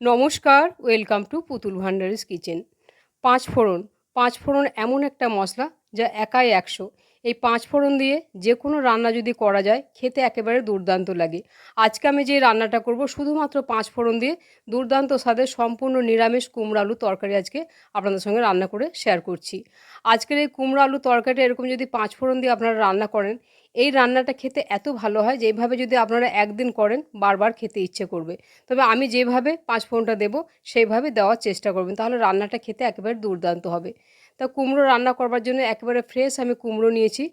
নমস্কার, welcome to পুতুল ভান্ডারিস kitchen. পাঁচ ফোড়ন পাঁচ ফোড়ন এমন একটা মশলা যা একাই একশো। এই পাঁচ ফোড়ন দিয়ে যে কোনো রান্না যদি করা যায়, খেতে একেবারে দুর্দান্ত লাগে। আজকে আমি যে রান্নাটা করব, শুধুমাত্র পাঁচ ফোড়ন দিয়ে দুর্দান্ত স্বাদের সম্পূর্ণ নিরামিষ কুমড়ো আলু তরকারি আজকে আপনাদের সঙ্গে রান্না করে শেয়ার করছি। আজকের এই কুমড়ো আলু তরকারিটা এরকম যদি পাঁচ ফোড়ন দিয়ে আপনারা রান্না করেন এই রান্নাটা খেতে এত ভালো হয় যেভাবে যদি আপনারা একদিন করেন, বারবার খেতে ইচ্ছে করবে। তবে আমি যেভাবে পাঁচ ফোড়নটা দেবো, সেইভাবে দেওয়ার চেষ্টা করবেন। তাহলে রান্নাটা খেতে একেবারে দুর্দান্ত হবে। তা কুমড়ো রান্না করবার জন্য একেবারে ফ্রেশ আমি কুমড়ো নিয়েছি।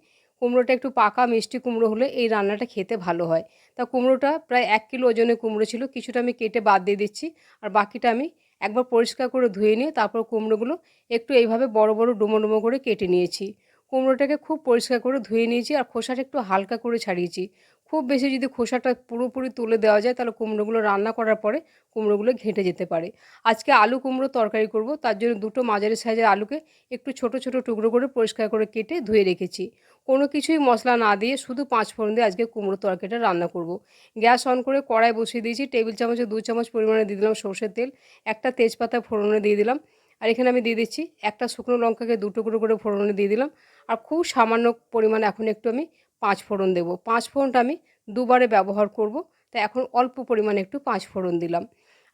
কুমড়োটা একটু পাকা মিষ্টি কুমড়ো হলে এই রান্নাটা খেতে ভালো হয়। তা কুমড়োটা প্রায় এক কিলো ওজনের কুমড়ো ছিল, কিছুটা আমি কেটে বাদ দিয়ে দিচ্ছি। আর বাকিটা আমি একবার পরিষ্কার করে ধুয়ে নিয়ে তারপর কুমড়োগুলো একটু এইভাবে বড় বড় ডুমো ডুমো করে কেটে নিয়েছি। কুমড়োটাকে খুব পরিষ্কার করে ধুয়ে নিয়েছি আর খোসাটা একটু হালকা করে ছাড়িয়েছি। খুব বেশি যদি খোসাটা পুরোপুরি তুলে দেওয়া যায় তাহলে কুমড়োগুলো রান্না করার পরে কুমড়োগুলো ঘেঁটে যেতে পারে। আজকে আলু কুমড়ো তরকারি করব, তার জন্য দুটো মাঝারি সাইজের আলুকে একটু ছোট ছোট টুকরো করে পরিষ্কার করে কেটে ধুয়ে রেখেছি। কোনো কিছুই মশলা না দিয়ে শুধু পাঁচ ফোড়ন দিয়ে আজকে কুমড়ো তরকারিটা রান্না করব। গ্যাস অন করে কড়াই বসিয়ে দিয়েছি, টেবিল চামচে দু চামচ পরিমাণে দিয়ে দিলাম সর্ষের তেল, একটা তেজপাতা ফোড়নে দিয়ে দিলাম আর এখানে আমি দিয়ে দিচ্ছি একটা শুকনো লঙ্কাকে দু টুকরো করে ফোড়নে দিয়ে দিলাম। আর খুব সামান্য পরিমাণ এখন একটু আমি পাঁচ ফোড়ন দেবো। পাঁচ ফোড়নটা আমি দুবারে ব্যবহার করব, তাই এখন অল্প পরিমাণে একটু পাঁচ ফোড়ন দিলাম।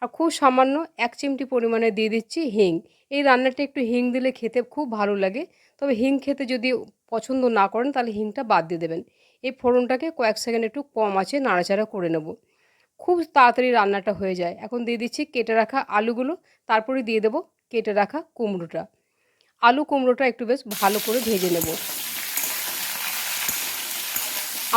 আর খুব সামান্য এক চিমটি পরিমাণে দিয়ে দিচ্ছি হিং। এই রান্নাটা একটু হিং দিলে খেতে খুব ভালো লাগে, তবে হিং খেতে যদি পছন্দ না করেন তাহলে হিংটা বাদ দিয়ে দেবেন। এই ফোড়নটাকে কয়েক সেকেন্ড একটু কম আছে নাড়াচাড়া করে নেব। খুব তাড়াতাড়ি রান্নাটা হয়ে যায়। এখন দিয়ে দিচ্ছি কেটে রাখা আলুগুলো, তারপরে দিয়ে দেবো কেটে রাখা কুমড়োটা। আলু কুমড়োটা একটু বেশ ভালো করে ভেজে নেব।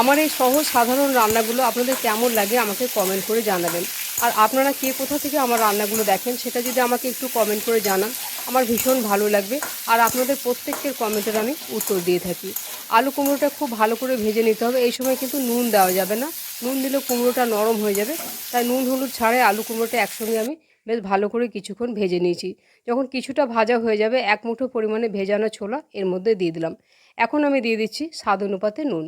আমার এই সহজ সাধারণ রান্নাগুলো আপনাদের কেমন লাগে আমাকে কমেন্ট করে জানাবেন। আর আপনারা কে কোথা থেকে আমার রান্নাগুলো দেখেন সেটা যদি আমাকে একটু কমেন্ট করে জানান, আমার ভীষণ ভালো লাগবে। আর আপনাদের প্রত্যেকের কমেন্টের আমি উত্তর দিয়ে থাকি। আলু কুমড়োটা খুব ভালো করে ভেজে নিতে হবে। এই সময় কিন্তু নুন দেওয়া যাবে না। নুন দিলে কুমড়োটা নরম হয়ে যাবে। তাই নুন হলুদ ছাড়াই আলু কুমড়োটা একসঙ্গে আমি বেশ ভালো করে কিছুক্ষণ ভেজে নিয়েছি। যখন কিছুটা ভাজা হয়ে যাবে, এক মুঠো পরিমাণে ভেজানো ছোলা এর মধ্যে দিয়ে দিলাম। এখন আমি দিয়ে দিচ্ছি স্বাদ অনুপাতে নুন।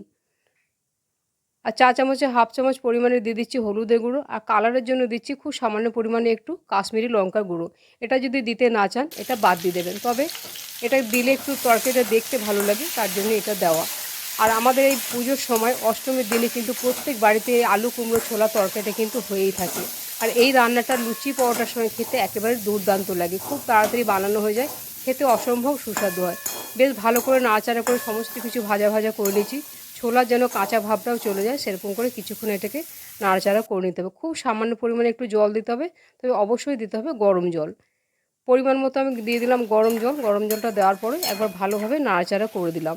আর চা চামচে হাফ চামচ পরিমাণে দিয়ে দিচ্ছি হলুদের গুঁড়ো। আর কালারের জন্য দিচ্ছি খুব সামান্য পরিমাণে একটু কাশ্মীরি লঙ্কার গুঁড়ো। এটা যদি দিতে না চান, এটা বাদ দিয়ে দেবেন। তবে এটা দিলে একটু তরকারিটা দেখতে ভালো লাগে, তার জন্য এটা দেওয়া। আর আমাদের এই পুজোর সময় অষ্টমীর দিনে কিন্তু প্রত্যেক বাড়িতে আলু কুমড়ো ছোলা তরকারিটা কিন্তু হয়েই থাকে। আর এই রান্নাটা লুচি পরোটার সময় খেতে একেবারে দুর্দান্ত লাগে। খুব তাড়াতাড়ি বানানো হয়ে যায়। খেতে অসম্ভব সুস্বাদু হয়। বেশ ভালো করে নাড়াচাড়া করে সমস্ত কিছু ভাজা ভাজা করে নিয়েছি। ছোলার যেন কাঁচা ভাবটাও চলে যায়, সেরকম করে কিছুক্ষণ এটাকে নাড়াচাড়া করে নিতে হবে। খুব সামান্য পরিমাণে একটু জল দিতে হবে, তবে অবশ্যই দিতে হবে গরম জল। পরিমাণ মতো আমি দিয়ে দিলাম গরম জল। গরম জলটা দেওয়ার পরে একবার ভালোভাবে নাড়াচাড়া করে দিলাম।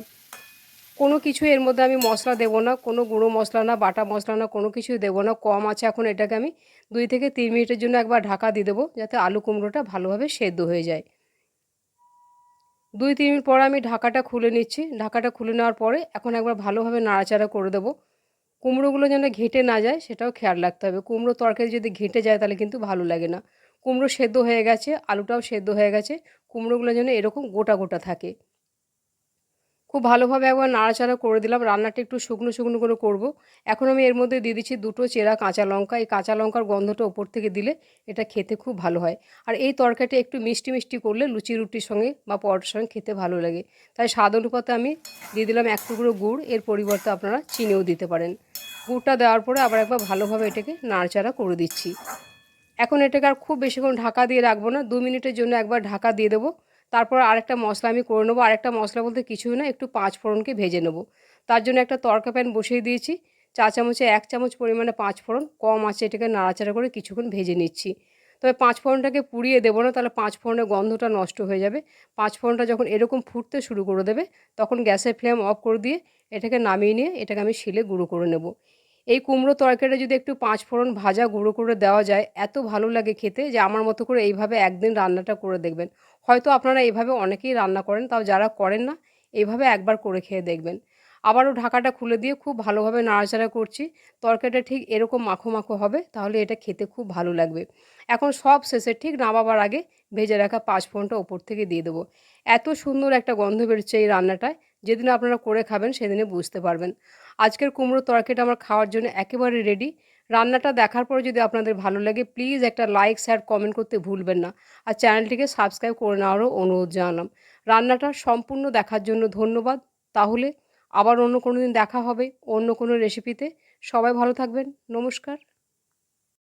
কোনো কিছু এর মধ্যে আমি মশলা দেবো না, কোনো গুঁড়ো মশলা না, বাটা মশলা না, কোনো কিছুই দেবো না। কম আছে এখন এটাকে আমি দুই থেকে তিন মিনিটের জন্য একবার ঢাকা দিয়ে দেবো যাতে আলু কুমড়োটা ভালোভাবে সেদ্ধ হয়ে যায়। দুই, তিন মিনিট পরে আমি ঢাকাটা খুলে নিচ্ছি। ঢাকাটা খুলে নেওয়ার পরে এখন একবার ভালোভাবে নাড়াচাড়া করে দেবো। কুমড়োগুলো যেন ঘেঁটে না যায় সেটাও খেয়াল রাখতে হবে। কুমড়ো তরকারি যদি ঘেঁটে যায় তাহলে কিন্তু ভালো লাগে না। কুমড়ো সেদ্ধ হয়ে গেছে, আলুটাও সেদ্ধ হয়ে গেছে। কুমড়োগুলো যেন এরকম গোটা গোটা থাকে। খুব ভালোভাবে একবার নাড়াচাড়া করে দিলাম। রান্নাটা একটু শুকনো শুকনো করে করব। এখন আমি এর মধ্যে দিয়ে দিচ্ছি দুটো চেরা কাঁচা লঙ্কা। এই কাঁচা লঙ্কার গন্ধটা ওপর থেকে দিলে এটা খেতে খুব ভালো হয়। আর এই তরকারিটা একটু মিষ্টি মিষ্টি করলে লুচি রুটির সঙ্গে বা পরোটার সঙ্গে খেতে ভালো লাগে। তাই স্বাদ অনুপাতে আমি দিয়ে দিলাম এক টুকরো গুড়। এর পরিবর্তে আপনারা চিনিও দিতে পারেন। গুড়টা দেওয়ার পরে আবার একবার ভালোভাবে এটাকে নাড়াচাড়া করে দিচ্ছি। এখন এটাকে আর খুব বেশিক্ষণ ঢাকা দিয়ে রাখব না। দু মিনিটের জন্য একবার ঢাকা দিয়ে দেবো। তারপর আরেকটা মশলা আমি করে নেব। আরেকটা মশলা বলতে কিছুই না, একটু পাঁচ ফোড়নকে ভেজে নেব। তার জন্য একটা তরকা প্যান বসিয়ে দিয়েছি। চা চামচে এক চামচ পরিমাণে পাঁচ ফোড়ন, কম আছে এটাকে নাড়াচাড়া করে কিছুক্ষণ ভেজে নিচ্ছি। তবে পাঁচ ফোড়নটাকে পুড়িয়ে দেবো না, তাহলে পাঁচ ফোড়নের গন্ধটা নষ্ট হয়ে যাবে। পাঁচ ফোড়নটা যখন এরকম ফুটতে শুরু করে দেবে, তখন গ্যাসের ফ্লেম অফ করে দিয়ে এটাকে নামিয়ে নিয়ে এটাকে আমি শিলে গুঁড়ো করে নেব। এই কুমড়ো তরকারিটা যদি একটু পাঁচ ফোড়ন ভাজা গুঁড়ো করে দেওয়া যায়, এত ভালো লাগে খেতে যে আমার মতো করে এইভাবে একদিন রান্নাটা করে দেখবেন। হয়তো আপনারা এইভাবে অনেকেই রান্না করেন, তাও যারা করেন না এইভাবে একবার করে খেয়ে দেখবেন। আবারও ঢাকাটা খুলে দিয়ে খুব ভালোভাবে নাড়াচাড়া করছি। তরকারিটা ঠিক এরকম মাখো মাখো হবে, তাহলে এটা খেতে খুব ভালো লাগবে। এখন সব শেষে ঠিক নামাবার আগে ভেজে রাখা পাঁচ ফোনটা ওপর থেকে দিয়ে দেবো। এত সুন্দর একটা গন্ধ বেরোচ্ছে এই রান্নাটায়। যেদিন আপনারা করে খাবেন সেদিনে বুঝতে পারবেন। আজকের কুমড়ো তরকারিটা আমার খাওয়ার জন্য একেবারে রেডি রান্নাটা দেখার পরে যদি আপনাদের ভালো লাগে প্লিজ একটা লাইক শেয়ার কমেন্ট করতে ভুলবেন না। আর চ্যানেলটিকে সাবস্ক্রাইব করে নেওয়ারও অনুরোধ জানালাম। রান্নাটা সম্পূর্ণ দেখার জন্য ধন্যবাদ। তাহলে আবার অন্য কোনো দিন দেখা হবে অন্য কোনো রেসিপিতে সবাই ভালো থাকবেন। নমস্কার।